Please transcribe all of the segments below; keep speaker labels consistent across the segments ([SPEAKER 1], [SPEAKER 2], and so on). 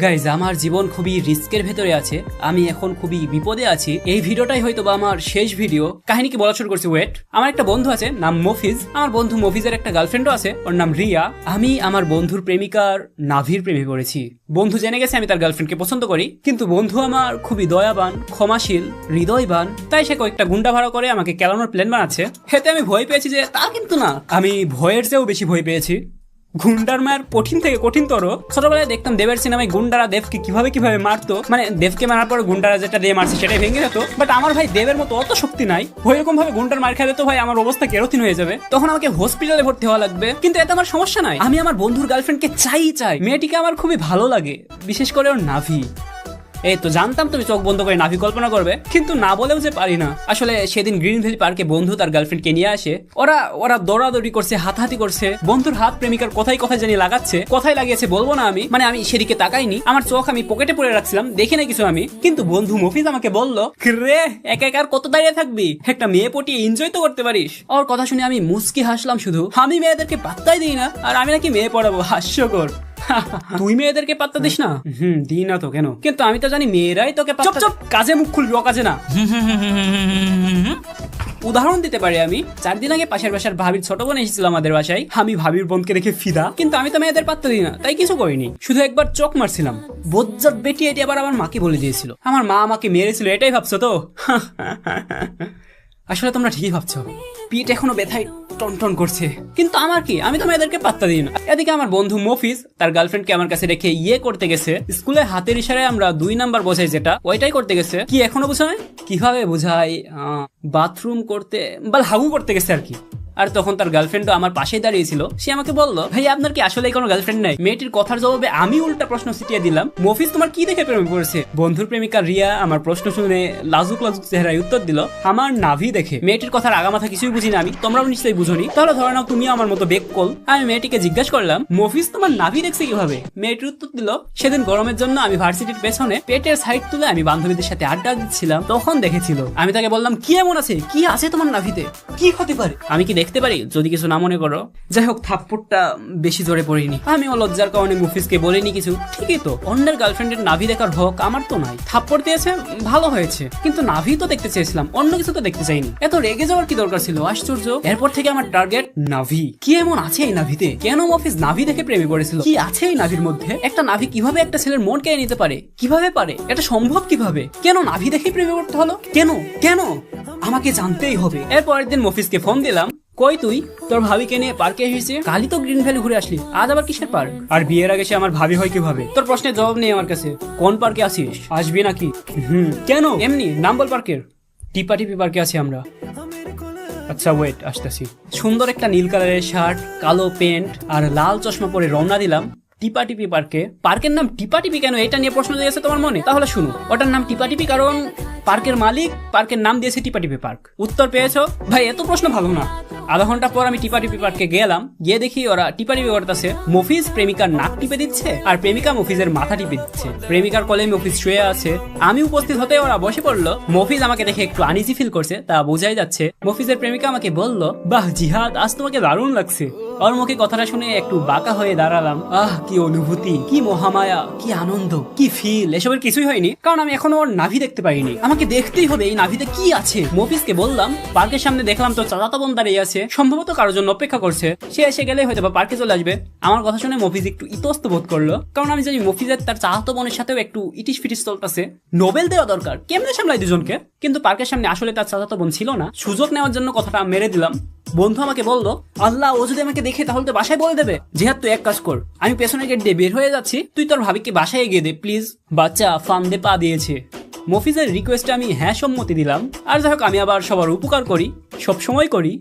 [SPEAKER 1] Guys আমার জীবন খুবই রিস্কের ভেতরে আছে। আমি এখন খুবই বিপদে আছি। এই ভিডিওটাই হয়তো বা আমার শেষ ভিডিও। কাহিনী কি বলা শুরু করছি ওয়েট আমার একটা বন্ধু আছে, নাম মফিজ। আমার বন্ধু মফিজের একটা গার্লফ্রেন্ডও আছে, ওর নাম রিয়া। আমি আমার বন্ধুর প্রেমিকার নাভির প্রেমে পড়েছি। বন্ধু জেনে গেছে আমি তার গার্লফ্রেন্ডকে পছন্দ করি। কিন্তু বন্ধু আমার খুবই দয়াবান, ক্ষমাশীল, হৃদয়বান। তাই সে কয়েকটা গুন্ডা ভাড়া করে আমাকে কেলানোর প্ল্যান বানাচ্ছে। হেতে আমি ভয় পেয়েছি যে তা কিন্তু না। আমি ভয়ের চেয়েও বেশি ভয় পেয়েছি। গুন্ডার মায়ের কঠিন থেকে কঠিনতর। ছোটবেলায় দেখতাম দেবের সিনেমায় গুন্ডারা দেবকে কীভাবে কীভাবে মারতো। মানে দেবকে মারার পর গুন্ডারা যেটা দিয়ে মারছে সেটাই ভেঙে যেত। বাট আমার ভাই দেবের মতো অত শক্তি নাই। ওই রকম ভাবে গুন্ডার মার খেলে তো ভাই আমার অবস্থা কেরোতিন হয়ে যাবে। তখন আমাকে হসপিটালে ভর্তি হওয়া লাগবে। কিন্তু এতে আমার সমস্যা নাই। আমি আমার বন্ধুর গার্লফ্রেন্ডকে চাই চাই। মেয়েটিকে আমার খুবই ভালো লাগে। বিশেষ করে ওর নাভি। এই তো জানতাম তুমি চোখ বন্ধ করে নাভি কল্পনা করবে, কিন্তু না বলেও যে পারি না। আসলে সেদিন গ্রিন ভ্যালি পার্কে বন্ধু তার গার্লফ্রেন্ডকে নিয়ে আসে, ওরা ওরা দৌড়াদৌড়ি করছে, হাতাহাতি করছে, বন্ধুর হাত প্রেমিকার কোথায় কোথায় জানি লাগাচ্ছে, কোথায় লাগিয়েছে, বলব না আমি মানে আমি সেদিকে তাকাইনি, আমার চোখ আমি পকেটে পরে রাখছিলাম, দেখি না কিছু আমি, কিন্তু বন্ধু মফিজ আমাকে বলল রে এক একা আর কত দাঁড়িয়ে থাকবি? একটা মেয়ে পটিয়ে এনজয় তো করতে পারিস। ওর কথা শুনে আমি মুসকি হাসলাম শুধু, আমি মেয়েদেরকে পাত্তাই দিই না, আর আমি নাকি মেয়ে পড়াবো, হাস্যকর। তুই মেয়েদেরকে পাত্তা দিস না? হুম দিই না তো কেন? কিন্তু আমি তো জানি মেয়েরাই তোকে চুপ চুপ কাজে মুখ খুলবি ও কাজে না। উদাহরণ দিতে পারি আমি চার দিন আগে পাশের বাসার ভাবির ছোট বোন এসেছিল আমাদের বাসায়। আমি ভাবির বোনকে দেখে ফিদা। কিন্তু আমি তো মেয়েদের পাত্তা দিই না তাই কিছু করিনি। শুধু একবার চোখ মারছিলাম। বজ্জত বেটি এটি আবার আমার মাকে বলে দিয়েছিল। আমার মা আমাকে মেরেছিল এটাই ভাবছ তো? আসলে তোমরা ঠিকই ভাবছ। পিঠ এখনও ব্যথায় টনটন করছে। কিন্তু আমার কি? আমি তো মেয়েদেরকে পাত্তা দিই না। এদিকে আমার বন্ধু মফিজ, তার গার্লফ্রেন্ডকে আমার কাছে রেখে ইয়ে করতে গেছে। স্কুলে হাতের ইশারায় আমরা দুই নাম্বার বোঝাই যেটা, ওইটাই করতে গেছে। কি এখনও বোঝায়? কীভাবে বোঝাই বাথরুম করতে বা হাগু করতে গেছে আর কি। আর তখন তার গার্লফ্রেন্ডও আমার পাশেই দাঁড়িয়েছিল। সে আমাকে বলল, ভাই, আপনার কি আসলে কোনো গার্লফ্রেন্ড নাই? মেয়েটির কথার জবাবে আমি উল্টা প্রশ্ন ছিটিয়ে দিলাম। মফিজ, তোমার কি দেখে প্রেমে পড়েছে? বন্ধুর প্রেমিকা রিয়া আমার প্রশ্ন শুনে লাজুক লাজুক চেহারায় উত্তর দিল, আমার নাভি দেখে। মেয়েটির কথার আগামাথা কিছুই বুঝি না আমি, তোমরাও নিশ্চয়ই বুঝনি। তাহলে ধরে নাও তুমি আমার মতো বেক কল আমি মেয়েটিকে জিজ্ঞাসা করলাম, মফিজ, তোমার নাভি দেখছে কীভাবে? মেয়েটির উত্তর দিল, সেদিন গরমের জন্য আমি ভার্সিটির পেছনে পেটের সাইড তুলে আমি বান্ধবীদের সাথে আড্ডা দিচ্ছিলাম, তখন দেখেছিল। আমি তাকে বললাম, কি এমন আছে? কি আছে তোমার নাভিতে? কি হতে পারে আমি কি দেখতে পারি? যদি কিছু না মনে করো। যাই হোক থাপ্পড়টা বেশি জোরে পড়িনি। আমি লজ্জার কারণে মুফিসকে বলিনি কিছু। ঠিকই তো, অন্যের গার্লফ্রেন্ডের নাভি দেখার হক আমার তো নাই। থাপ্পড় দিয়েছে, ভালো হয়েছে। কিন্তু নাভি তো দেখতে চেয়েছিলাম, অন্য কিছু তো দেখতে চাইনি। এত রেগে যাওয়ার কি দরকার ছিল? আশ্চর্য। এরপর থেকে আমার টার্গেট নাভি। কি এমন আছে এই নাভিতে? কেন অফিস নাভি দেখে প্রেমে পড়েছিল? কি আছে এই নাভির মধ্যে? একটা নাভি কীভাবে একটা ছেলের মন কেড়ে নিতে পারে? কীভাবে পারে? এটা সম্ভব কীভাবে? কেন নাভি দেখে প্রেমে পড়তে হলো? কেন? কেন? আমাকে জানতেই হবে। এরপরের দিন মফিসকে ফোন দিলাম কই তুই? তোর ভাবিকে নিয়ে পার্কে এসেছে। কালি তো গ্রিন ভ্যালি ঘুরে আসলি। আজ আবার কিসের পার্ক আর বিয়ের আগে সে আমার ভাবি হয় কীভাবে? তোর প্রশ্নের জবাব নেই আমার কাছে। কোন পার্কে আসিস আসবি নাকি? হুম। কেন? এমনি নাম্বল পার্কের টিপা টিপি পার্কে আছি আমরা। আচ্ছা ওয়েট আসতেছি। সুন্দর একটা নীল কালারের শার্ট কালো প্যান্ট আর লাল চশমা পরে রওনা দিলাম। টিপাটিপি পার্কে। পার্কের নাম টিপাটিপি কেন? এটা নিয়ে প্রশ্ন দিয়েছে তোমার মনে? তাহলে শুনো, ওটার নাম টিপাটিপি কারণ পার্কের মালিক, পার্কের নাম দিয়েছে টিপাটিপি পার্ক। উত্তর পেয়েছ? ভাই, এত প্রশ্ন ভালো না। আধা ঘণ্টা পর আমি টিপাটিপি পার্কে গেলাম, গিয়ে দেখি ওরা টিপাটিপি করতেছে, মফিজ প্রেমিকার নাক টিপে দিচ্ছে আর প্রেমিকা মফিজের মাথা টিপে দিচ্ছে। প্রেমিকার কলে মফিজ শুয়ে আছে। আমি উপস্থিত হতে ওরা বসে পড়ল। মফিজ আমাকে দেখে একটু আনিজি ফিল করছে, তা বোঝাই যাচ্ছে, মফিজের প্রেমিকা আমাকে বলল, বাহ, জিহাদ, আজ তোমাকে দারুণ লাগছে। ওর মুখে কথাটা শুনে একটু বাঁকা হয়ে দাঁড়ালাম। আহ, কি অনুভূতি, কি মহামায়া, কি আনন্দ, কি ফিল এসবের কিছুই হয়নি, কারণ আমি এখনও ওর নাভি দেখতে পাইনি আমাকে দেখতেই হবে এই নাভিতে কি আছে। মফিজকে বললাম, পার্কের সামনে দেখলাম তো চাচাতো বোন দাঁড়িয়ে আছে। সম্ভবত কারোর জন্য অপেক্ষা করছে। সে এসে গেলে হয়তো বা পার্কে চলে আসবে। আমার কথা শুনে মফিজ একটু ইতস্ত বোধ করল, কারণ আমি জানি মফিজের তার চাচাতো বোনের সাথেও একটু ইটিস ফিটিস চলতেছে। নোবেল দেওয়া দরকার, কেমনে সামলাই দুজনকে? কিন্তু পার্কের সামনে আসলে তার চাচাতো বোন ছিল না। সুযোগ নেওয়ার জন্য কথাটা মেরে দিলাম। বন্ধু আমাকে বলল, আল্লাহ, ও যদি আমাকে দেখে তাহলে তো বাসায় বলে দেবে। যেহাত তুই এক কাজ কর, আমি পেছনে গেট দিয়ে বের হয়ে যাচ্ছি। তুই তোর ভাবিকে বাসায় এগিয়ে দে প্লিজ বাচ্চা ফান্দে পা দিয়েছে। মফিজের রিকোয়েস্টে আমি হ্যাঁ সম্মতি দিলাম। আর যাই হোক, আমি আবার সবার উপকার করি, সব সময় করি।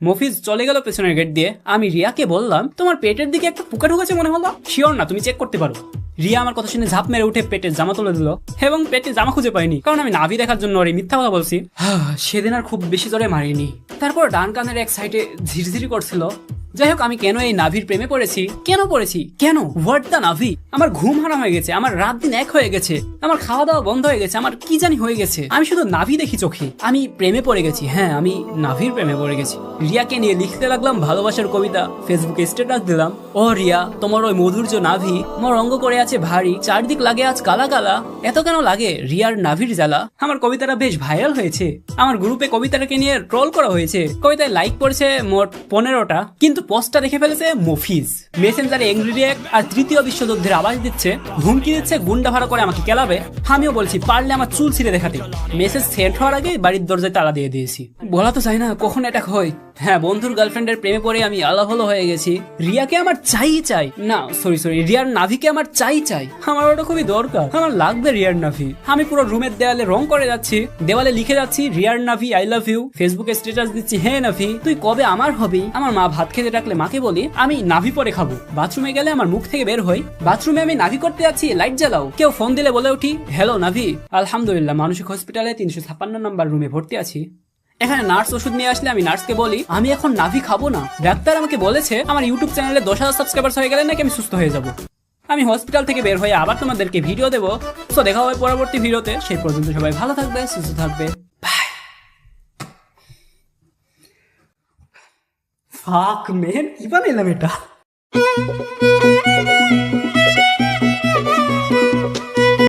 [SPEAKER 1] মফিজ চলে গেল পেছনের গেট দিয়ে। আমি রিয়াকে বললাম, তোমার পেটের দিকে একটা পোকা ঢুকেছে মনে হলো? শিওর না, তুমি চেক করতে পারো। রিয়া আমার কথা শুনে ঝাঁপ মেরে উঠে পেটের জামা তুলে দিল এবং পেটে জামা খুঁজে পাইনি কারণ আমি নাভি দেখার জন্য আরে মিথ্যা কথা বলছি। সেদিন আর খুব বেশি জোরে মারিনি। তারপর ডান কানের এক সাইডে ঝিরঝিরি করছিল। যাই হোক আমি কেন এই নাভির প্রেমে পড়েছি? কেন পড়েছি? কেন? হোয়াট দ্য নাভি? আমার ঘুম হারাম হয়ে গেছে, আমার রাত দিন এক হয়ে গেছে, আমার খাওয়া দাওয়া বন্ধ হয়ে গেছে, আমার কি জানি হয়ে গেছে। আমি শুধু নাভি দেখি চোখে, আমি প্রেমে পড়ে গেছি হ্যাঁ আমি নাভির প্রেমে পড়ে গেছি। রিয়াকে নিয়ে লিখতে লাগলাম ভালোবাসার কবিতা, ফেসবুকে স্ট্যাটাস দিলাম। ও রিয়া, তোমার ওই মধুর্য নাভি আমার অঙ্গ করে আছে ভারী, চারদিক লাগে আজ কালা কালা, এত কেন লাগে রিয়ার নাভির জ্বালা? আমার কবিতাটা বেশ ভাইরাল হয়েছে, আমার গ্রুপে কবিতাটাকে নিয়ে ট্রল করা হয়েছে। কবিতায় লাইক করেছে মোট পনেরোটা, কিন্তু পোস্টটা দেখে ফেলেছে মফিজ। মেসেঞ্জারে এংরি রিয়াক্ট আর তৃতীয় বিশ্বযুদ্ধের আওয়াজ দিচ্ছে, হুমকি দিচ্ছে, গুন্ডা ভাড়া করে আমাকে কেলাবে। আমিও বলছি, পারলে আমার চুল ছিঁড়ে দেখাতে। মেসেজ সেন্ড হওয়ার আগে বাড়ির দরজায় তালা দিয়ে দিয়েছি। বলা তো চাই না, কখন এটা হয়? হ্যাঁ বন্ধুর গার্লফ্রেন্ডের প্রেমে পড়ে আমি আলাহলো হয়ে গেছি। রিয়াকে আমার চাই চাই। না সরি সরি রিয়ার নাভিকে আমার চাই চাই। আমার ওটা খুবই দরকার। আমার লাগবে রিয়ার নাভি। আমি পুরো রুমের দেওয়ালে রং করে যাচ্ছি। দেওয়ালে লিখে যাচ্ছি, রিয়ার নাভি আই লাভ ইউ ফেসবুকে স্ট্যাটাস দিচ্ছি, হে নাভি, তুই কবে আমার হবি? আমার মা ভাত খেতে ডাকলে মাকে বলি, আমি নাভি পরে খাব। বাথরুমে গেলে আমার মুখ থেকে বের হই। বাথরুমে আমি নাভি করতে যাচ্ছি লাইট জ্বালাও। কেউ ফোন দিলে বলে উঠি হ্যালো নাভি। আলহামদুলিল্লাহ, মানসিক হসপিটালে তিনশো ছাপ্পান্ন নম্বর রুমে ভর্তি আছি। এখানে নার্স ওষুধ নিয়ে আসলে আমি নার্সকে বলি, আমি এখন নাভি খাব না। ডাক্তার আমাকে বলেছে, আমার ইউটিউব চ্যানেলে দশ হাজার সাবস্ক্রাইবার হয়ে গেলে নাকি আমি সুস্থ হয়ে যাব। আমি হসপিটাল থেকে বের হয়ে আবার তোমাদেরকে ভিডিও দেবো। তো দেখা হবে পরবর্তী ভিডিওতে সেই পর্যন্ত সবাই ভালো থাকবে, সুস্থ থাকবে। ফাক মেন কি বানাইলাম এটা?